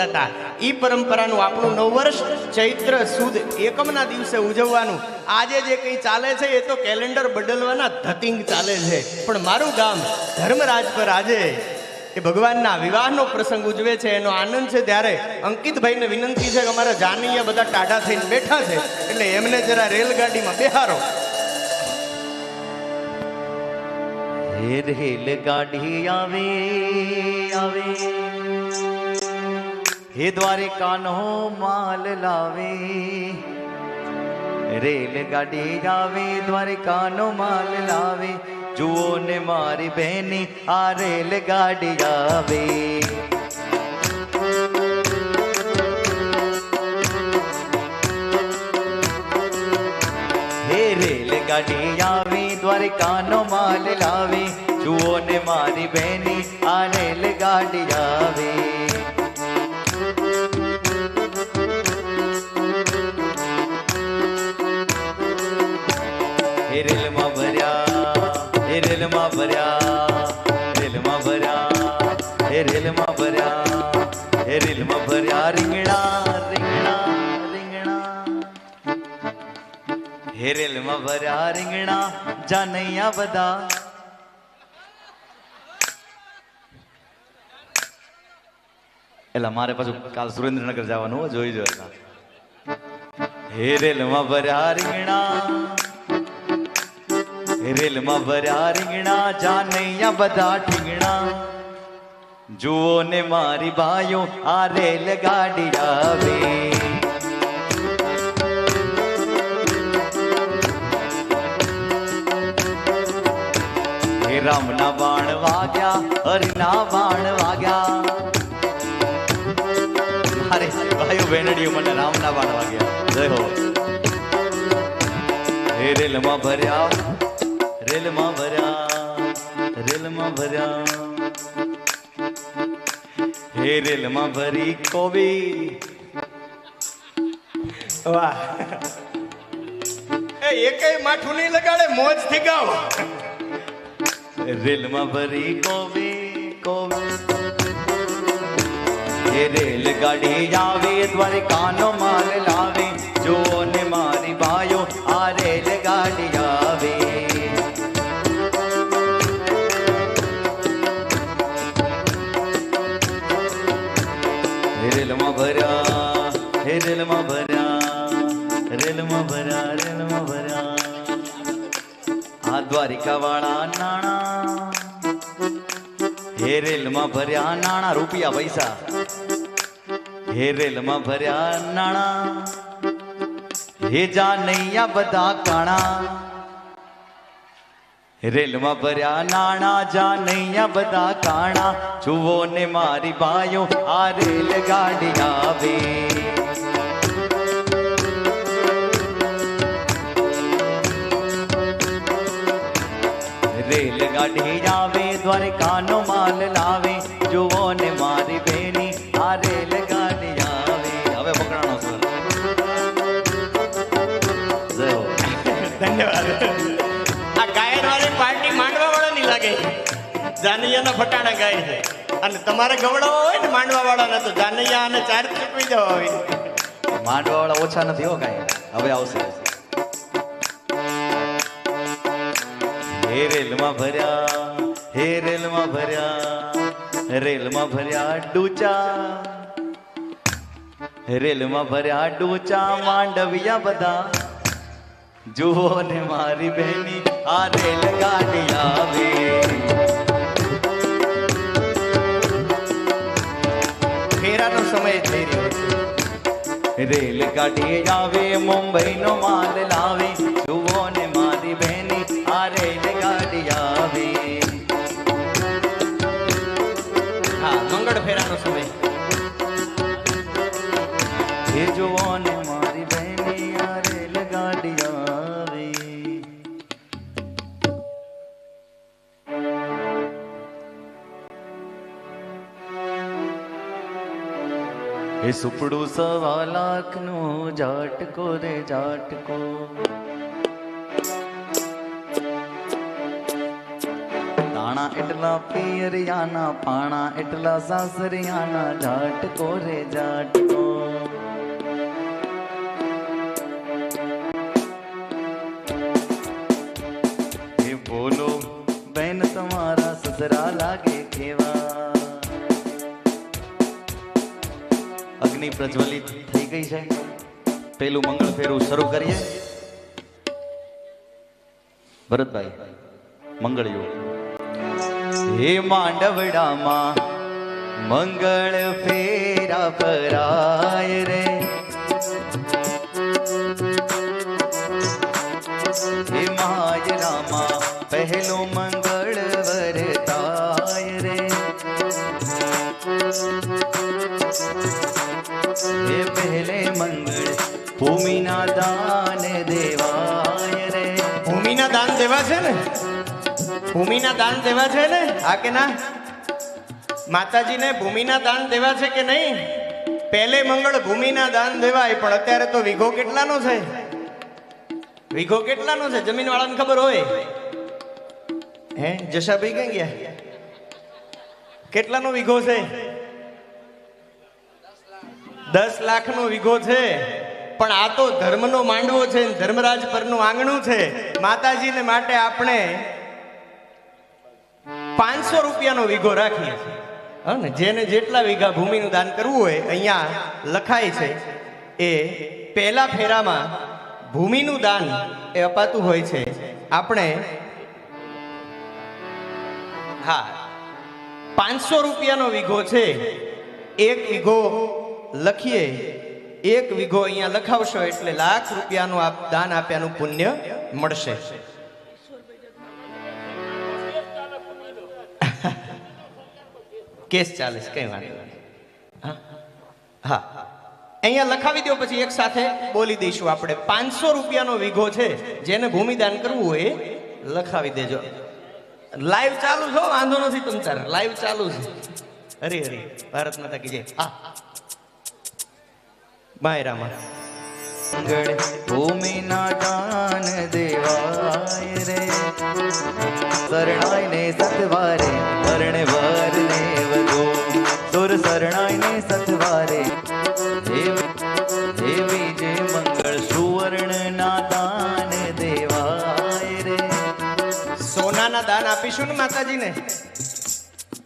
ઉજવતા હતા. એ પરંપરાનું આપણું નવ વર્ષ ચૈત્ર સુદ એકમના દિવસે ઉજવવાનું. આજે જે કંઈ ચાલે છે, એ તો કેલેન્ડર બદલવાના ધતિંગ ચાલે છે. પણ મારું ગામ ધર્મરાજ પર આજે એ ભગવાનના વિવાહનો પ્રસંગ ઉજવે છે, એનો આનંદ છે. ત્યારે અંકિતભાઈને વિનંતી છે કે અમારા જાનીએ બધા ટાઢા થઈને બેઠા છે. એટલે એમને જરા રેલગાડીમાં બેહારો. હે રેલ ગાડી આવે આવે. હે દ્વારિકાનો માલ લાવે રેલગાડી આવે, દ્વારિકાનો માલ લાવે. જુઓ ને મારી બહેની, આ રેલગાડી આવે. હે રેલ ગાડી આવે, દ્વારિકાનો માલ લાવે. જુઓ ને મારી બહેની, આ રેલગાડી આવે. હે રેલમાં ભર્યા રેલમાં ભર્યા, હે રેલમાં ભર્યા, હે રેલમાં ભર્યા, રીંગણા રીંગણા રીંગણા. હે રેલમાં ભર્યા, રીંગણા, જાનૈયા બધા. એટલે મારે પાછું કાલ સુરેન્દ્રનગર જવાનું જોઈ જો હે રેલમાં ભર્યા, રીંગણા રેલમાં ભર્યા રીંગણા, જાનૈયા બધા ઠીંગણા જુઓ ને મારી ભાઈઓ, આ રેલ ગાડી આવે. રામ રામના બાણ વાગ્યા, હરિના બાણ વાગ્યા. અરે, ભાઈઓ બેનડીઓ મને રામના બાણ વાગ્યા. જય હે રેલમાં ભર્યા રેલમાં ભર્યા રેલમાં ભર્યા. હે રેલમાં ભરી કોબી વાહ. એ એકેય માઠું નહીં લગાડે મોજથી ગાવ. રેલમાં ભરી કોબી કોબી હે રેલગાડી આવે દ્વારકાનો માલ નાણા. હે રૂપિયા પૈસા. હે રેલમાં ભર્યા નાણા. હે જાનૈયા બધા કાણા. રેલમાં ભર્યા નાણા, જાનૈયા બધા કાણા. જુઓ ને મારી બાયો, આ રેલ ગાડી આવે. રેલગાડી આવે દ્વારકાનો માલ લાવે જુઓ ને મારી બેની આ રેલગાડી આવે. હવે પકડાણો સર ધન્યવાદ. આ ગાયન વાળી પાર્ટી માંડવા વાળાની લાગે. જાનૈયાના ફટાણા ગાય છે. અને તમારે ગવડાવવા હોય ને માંડવા વાળાના તો જાનૈયા અને ચાર ચૂકવી જવા હોય. માંડવાવાળા ઓછા નથી હો કાંઈ હવે આવશે. હે રેલમાં ભર્યા, હે રેલમાં ભર્યા રેલમાં ભર્યા ડૂચા. રેલમાં ભર્યા ડૂચા માંડવિયા બધા. જુઓ ને મારી બહેની આ રેલગાડી આવે. ફેરાનો સમય થઈ રહ્યો. રેલગાડી આવે મુંબઈ નો માલ લાવે. હે જુઓ ને મારી બહેની આ રેલગાડી આવે હે સુપડું સવા લાખનું જાટકો રે જાટકો દાણા એટલા પિયરિયાના પાણા એટલા સાસરિયાના જાટકો રે ઝાટકો તમારા લાગે કેવા? અગ્નિ પ્રજ્વલિત થઈ ગઈ છે. પેલું મંગળ ફેરું શરૂ કરીએ. ભરતભાઈ મંગળયું હે માંડવડામાં મંગળ ફેરા ફરાય રે. હે માયરામાં દેવા છે ને? ભૂમિના દાન દેવા છે ને? હા કે ના? માતાજીને ભૂમિના દાન દેવા છે કે નહીં? પહેલે મંગળ ભૂમિના દાન દેવાય, પણ અત્યારે તો વીઘો કેટલાનો છે? વીઘો કેટલાનો છે? જમીન વાળાને ખબર હોય? હે, જશાભાઈ કઈ ગયા? કેટલાનો વીઘો છે? દસ લાખનો વીઘો છે. પણ આ તો ધર્મનો માંડવો છે ધર્મરાજ પરનું આંગણું છે. માતાજીને માટે આપણે પાંચસો રૂપિયાનો વીઘો રાખીએ છીએ. જેને જેટલા વીઘા ભૂમિનું દાન કરવું હોય, અહીંયા લખાય છે એ પહેલા ફેરામાં ભૂમિનું દાન એ અપાતું હોય છે. આપણે હા, પાંચસો રૂપિયાનો વીઘો છે. એક વીઘો લખીએ. એક વીઘો અહીંયા લખાવશો એટલે લાખ રૂપિયાનું આપ દાન આપ્યાનું પુણ્ય મળશે. કેસ ચાલે છે, કઈ વાંધો હા? અહીંયા લખાવી દો પછી એક સાથે બોલી દઈશું આપણે. પાંચસો રૂપિયાનો વીઘો છે, જેને ભૂમિદાન કરવું હોય લખાવી દેજો. લાઈવ ચાલુ છો વાંધો નથી તમ તારે. લાઈવ ચાલુ છે. હરી હરી, ભારત માતા કીજે હા. માયરામાં મંગળ ભૂમિના દાન દેવાય રે. શરણાય ને સતવારે વર્ણે દેવ વધો. સુર શરણાય ને સતવારે દેવી દેવી જે મંગળ સુવર્ણ ના દાન દેવાય રે. સોનાના દાન આપીશું ને માતાજીને?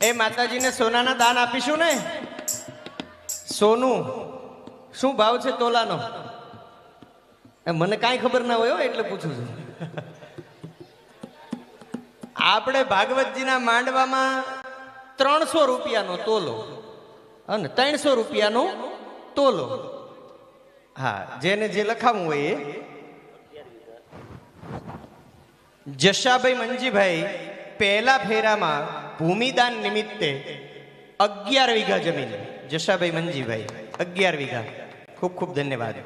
એ માતાજીને સોનાના દાન આપીશું ને? સોનું શું ભાવ છે તોલાનો? મને કાંઈ ખબર ના હોય એટલે પૂછું છું. આપણે ભાગવતજીના માંડવામાં ત્રણસો રૂપિયાનો તોલો અને ત્રણસો રૂપિયાનો તોલો. હા, જેને જે લખાવું હોય એ. જશાભાઈ મંજીભાઈ પહેલા ફેરામાં ભૂમિદાન નિમિત્તે અગિયાર વીઘા જમીન. જશાભાઈ મંજીભાઈ, અગિયાર વીઘા. ખૂબ ખૂબ ધન્યવાદ.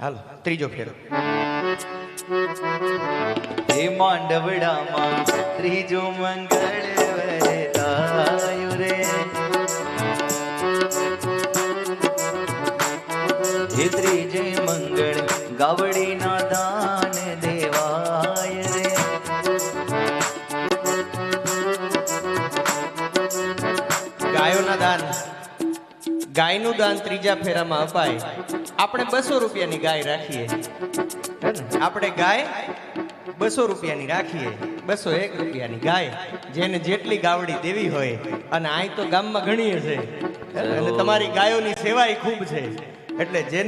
હાલો, ત્રીજો ફેરો. હે માંડવડામાં ત્રીજો મંગળ વરતાયો રે. હે ત્રીજે મંગળ ગાવડીના દાન ગાયનું દાન ત્રીજા ફેરામાં અપાય. આપણે બસો રૂપિયાની ગાય રાખીએ. આપણે ગાય બસો રૂપિયાની રાખીએ. બસો એક રૂપિયાની ગાય જેને જેટલી ગાવડી દેવી હોય, અને અહીં તો ગામમાં ઘણી છે અને તમારી ગાયોની સેવાય ખૂબ છે. એટલે જેને